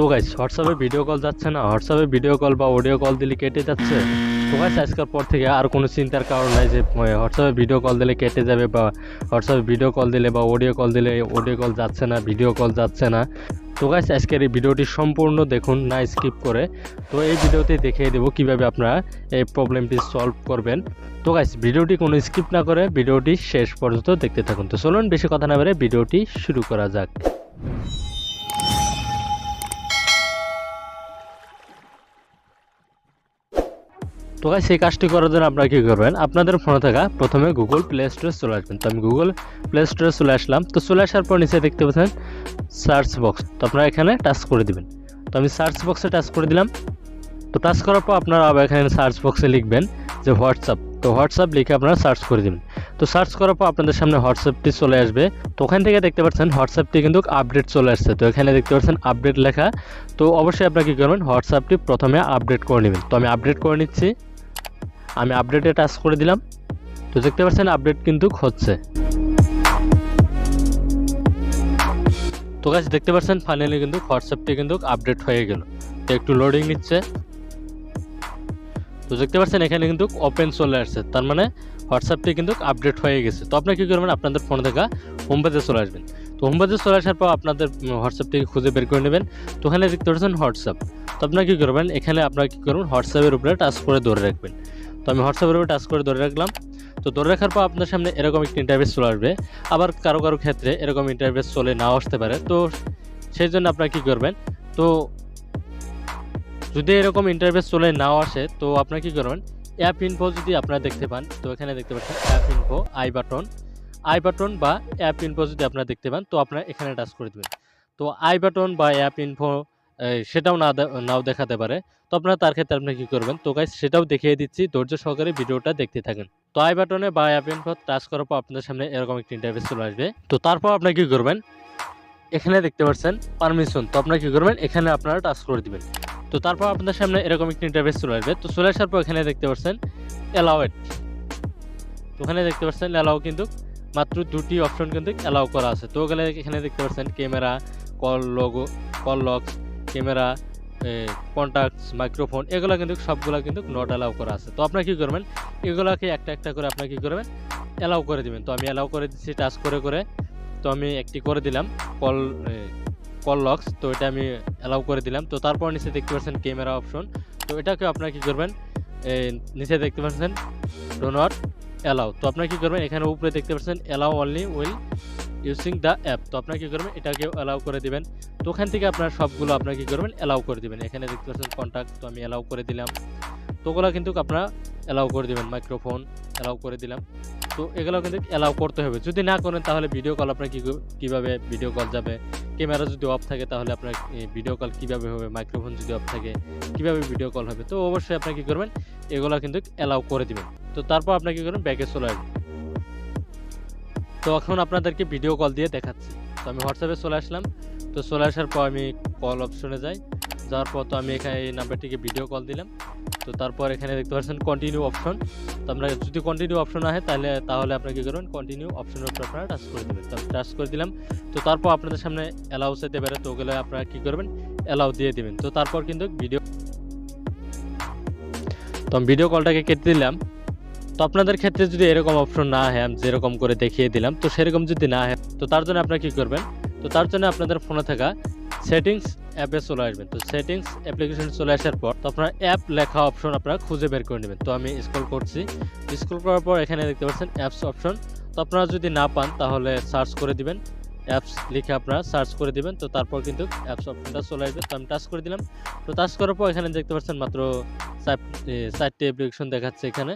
তো গাইস হোয়াটসঅ্যাপে video call যাচ্ছে না। হোয়াটসঅ্যাপে ভিডিও কল বা অডিও কল দিলে কেটে যাচ্ছে। তো গাইস আজকের পর থেকে আর কোনো চিন্তার কারণ নাই যে হোয়াটসঅ্যাপে ভিডিও কল দিলে কেটে যাবে বা হোয়াটসঅ্যাপে ভিডিও কল দিলে বা অডিও কল দিলে অডিও কল যাচ্ছে না ভিডিও কল যাচ্ছে না। তো গাইস আজকের এই ভিডিওটি সম্পূর্ণ দেখুন, না স্কিপ করে। তো এই ভিডিওতে দেখিয়ে দেবো কীভাবে আপনারা এই প্রবলেমটি সলভ করবেন। তো গাইস ভিডিওটি কোনো স্কিপ না করে ভিডিওটি শেষ পর্যন্ত দেখতে থাকুন। তো চলুন, বেশি কথা না বেড়ে ভিডিওটি শুরু করা যাক। তো গাইস এই কাজটি করার জন্য আপনারা কী করবেন? আপনাদের ফোনে থাকা প্রথমে গুগল প্লে স্টোরে চলে আসবেন। তো আমি গুগল প্লে স্টোরে চলে আসলাম। তো চলে আসার পর নিচে দেখতে পাচ্ছেন সার্চ বক্স তো আপনারা এখানে টাচ করে দিবেন। তো আমি সার্চ বক্সে টাচ করে দিলাম। তো টাচ করার পর আপনারা আবার এখানে সার্চ বক্সে লিখবেন যে হোয়াটসঅ্যাপ তো হোয়াটসঅ্যাপ লিখে আপনারা সার্চ করে দিবেন। তো সার্চ করার পর আপনাদের সামনে হোয়াটসঅ্যাপটি চলে আসবে। তো ওখান থেকে দেখতে পাচ্ছেন হোয়াটসঅ্যাপটি কিন্তু আপডেট চলে আসছে। তো এখানে দেখতে পাচ্ছেন আপডেট লেখা। তো অবশ্যই আপনারা কী করবেন? হোয়াটসঅ্যাপটি প্রথমে আপডেট করে নেবেন। তো আমি আপডেট করে নিচ্ছি। আমি আপডেটে টাচ করে দিলাম। তো দেখতে পাচ্ছেন আপডেট কিন্তু হচ্ছে। তো গাছ দেখতে পাচ্ছেন ফাইনালি কিন্তু হোয়াটসঅ্যাপটি কিন্তু আপডেট হয়ে গেল। তো একটু লোডিং নিচ্ছে। তো দেখতে পাচ্ছেন, এখানে কিন্তু ওপেন চলে আসছে। তার মানে হোয়াটসঅ্যাপটি কিন্তু আপডেট হয়ে গেছে। তো আপনারা কী করবেন, আপনাদের ফোনে থাকা হোম পেজে চলে আসবেন। তো হোম পেজে চলে আসার পর আপনাদের হোয়াটসঅ্যাপটিকে খুঁজে বের করে নেবেন। তো ওখানে দেখতে পাচ্ছেন হোয়াটসঅ্যাপ তো আপনারা কী করবেন, এখানে আপনারা কী করবেন হোয়াটসঅ্যাপের উপরে টাচ করে ধরে রাখবেন। তো আমি হোয়াটসঅ্যাপের উপরে টাচ করে ধরে রাখলাম। তো ধরে রাখার পর আপনার সামনে এরকম একটি ইন্টারভেস চলে আসবে। আবার কারও কারও ক্ষেত্রে এরকম ইন্টারভেস চলে নাও আসতে পারে। তো সেই জন্য আপনারা কী করবেন? তো যদি এরকম ইন্টারভেস চলে নাও আসে, তো আপনারা কী করবেন? অ্যাপ ইনফো যদি আপনারা দেখতে পান, তো এখানে দেখতে পাচ্ছেন app info I button I button বা অ্যাপ ইনফো যদি আপনারা দেখতে পান, তো আপনারা এখানে টাচ করে দেবেন। তো আই বাটন বা অ্যাপ ইনফো সেটাও না নাও দেখাতে পারে। তো আপনারা তার ক্ষেত্রে আপনি কী করবেন? তো গাইস সেটাও দেখিয়ে দিচ্ছি। ধৈর্য সহকারে ভিডিওটা দেখতে থাকেন। তো আই বাটনে বা অ্যাপ ইনফো টাচ করার পর আপনাদের সামনে এরকম একটি ইন্টারভেস চলে আসবে। তো তারপর আপনি কী করবেন? এখানে দেখতে পাচ্ছেন পারমিশন তো আপনারা কী করবেন? এখানে আপনারা টাচ করে দিবেন। তো তারপর আপনাদের সামনে এরকম একটি ইন্টারভেস চলে আসবে। তো চলে আসার পর এখানে দেখতে পাচ্ছেন তো ওখানে দেখতে পাচ্ছেন অ্যালাউ কিন্তু মাত্র দুটি অপশন কিন্তু অ্যালাউ করা আছে। তো ওখানে এখানে দেখতে পাচ্ছেন camera call logo call logs camera contacts microphone এগুলো কিন্তু সবগুলো কিন্তু নট অ্যালাউ করা আছে। তো আপনারা কী করবেন? এগুলোকে একটা একটা করে আপনার কী করবেন? অ্যালাউ করে দিবেন। তো আমি অ্যালাউ করে দিচ্ছি টাচ করে করে। তো আমি একটি করে দিলাম কল কল লক্স তো এটা আমি অ্যালাউ করে দিলাম। তো তারপর নিচে দেখতে পাচ্ছেন ক্যামেরা অপশন তো এটাকে আপনারা কী করবেন? নিচে দেখতে পাচ্ছেন ডো নট অ্যালাউ তো আপনার কী করবেন? এখানে উপরে দেখতে পাচ্ছেন allow only while using the app তো আপনারা কী করবেন? এটাকে অ্যালাউ করে দিবেন। তো ওখান থেকে আপনার সবগুলো আপনার কী করবেন? অ্যালাউ করে দিবেন। এখানে দেখতে পাচ্ছেন কন্ট্যাক্ট তো আমি অ্যালাউ করে দিলাম। তো ওগুলো কিন্তু আপনারা অ্যালাউ করে দিবেন। মাইক্রোফোন অ্যালাউ করে দিলাম। তো এগুলো কিন্তু অ্যালাউ করতে হবে। যদি না করেন, তাহলে ভিডিও কল আপনার কী কীভাবে ভিডিও কল যাবে? ক্যামেরা যদি অফ থাকে, তাহলে আপনার ভিডিও কল কীভাবে হবে? মাইক্রোফোন যদি অফ থাকে, কীভাবে ভিডিও কল হবে? তো অবশ্যই আপনি কী করবেন? এগুলো কিন্তু অ্যালাউ করে দিবেন। তো তারপর আপনি কী করবেন? ব্যাকে চলে আসবেন। তো এখন আপনাদেরকে ভিডিও কল দিয়ে দেখাচ্ছি। তো আমি হোয়াটসঅ্যাপে চলে আসলাম। তো চলে আসার পর আমি কল অপশনে যাই। যাওয়ার পর তো আমি এখানে এই নাম্বারটিকে ভিডিও কল দিলাম। তো তারপর এখানে দেখতে পাচ্ছেন কন্টিনিউ অপশন তো আপনার যদি কন্টিনিউ অপশন আসে তাহলে তাহলে আপনারা কী করবেন? কন্টিনিউ অপশনের উপর আপনারা টাচ করে দেবেন। তো টাচ করে দিলাম। তো তারপর আপনাদের সামনে অ্যালাউ চাইতে পারে, তো ওগুলো আপনারা কী করবেন? অ্যালাউ দিয়ে দিবেন। তো তারপর কিন্তু ভিডিও তো ভিডিও কলটাকে কেটে দিলাম। তো আপনাদের ক্ষেত্রে যদি এরকম অপশন না হয়, আমি যেরকম করে দেখিয়ে দিলাম, তো সেরকম যদি না হয়, তো তার জন্য আপনারা কী করবেন? তো তার জন্য আপনাদের ফোনে থাকা সেটিংস অ্যাপে চলে আসবেন। তো সেটিংস অ্যাপ্লিকেশন চলে আসার পর, তো আপনার অ্যাপ লেখা অপশন আপনারা খুঁজে বের করে নেবেন। তো আমি স্ক্রল করছি। স্ক্রল করার পর এখানে দেখতে পাচ্ছেন অ্যাপস অপশন তো আপনারা যদি না পান, তাহলে সার্চ করে দিবেন। অ্যাপস লিখে আপনারা সার্চ করে দিবেন। তো তারপর কিন্তু অ্যাপস অপশনটা চলে আসবে। তো আমি টাচ করে দিলাম। তো টাচ করার পর এখানে দেখতে পাচ্ছেন মাত্র চারটি অ্যাপ্লিকেশন দেখাচ্ছে এখানে।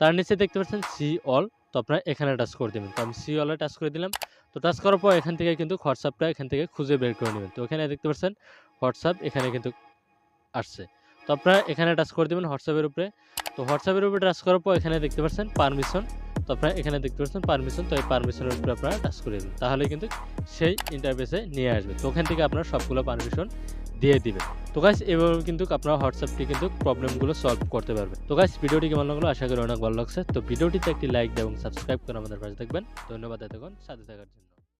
তার নিচে দেখতে পাচ্ছেন সি অল, তো আপনারা এখানে টাচ করে দেবেন। তো আমি সি অলে টাচ করে দিলাম। তো টাচ করার পর এখান থেকে কিন্তু হোয়াটসঅ্যাপটা এখান থেকে খুঁজে বের করে নেবেন। তো এখানে দেখতে পাচ্ছেন হোয়াটসঅ্যাপ এখানে কিন্তু আসছে। তো আপনারা এখানে টাচ করে দেবেন হোয়াটসঅ্যাপের উপরে। তো হোয়াটসঅ্যাপের উপরে টাচ করার পর এখানে দেখতে পাচ্ছেন পারমিশন তো আপনারা এখানে দেখতে পাচ্ছেন পারমিশন তো এই পারমিশনের উপরে আপনারা টাচ করে দেবেন। তাহলে কিন্তু সেই ইন্টারফেসে নিয়ে আসবে। তো ওখান থেকে আপনারা সবগুলো পারমিশন দিয়ে দিবে তো গাইস এভাবে কিন্তু আপনারা হোয়াটসঅ্যাপটি কিন্তু প্রবলেমগুলো সলভ করতে পারবেন। তো গাইস ভিডিওটি কেমন লাগল? আশা করি অনেক ভালো লাগছে। তো ভিডিওটিতে একটি লাইক এবং সাবস্ক্রাইব করে আমাদের পাশে থাকবেন। ধন্যবাদ এতক্ষণ সাথে থাকার জন্য।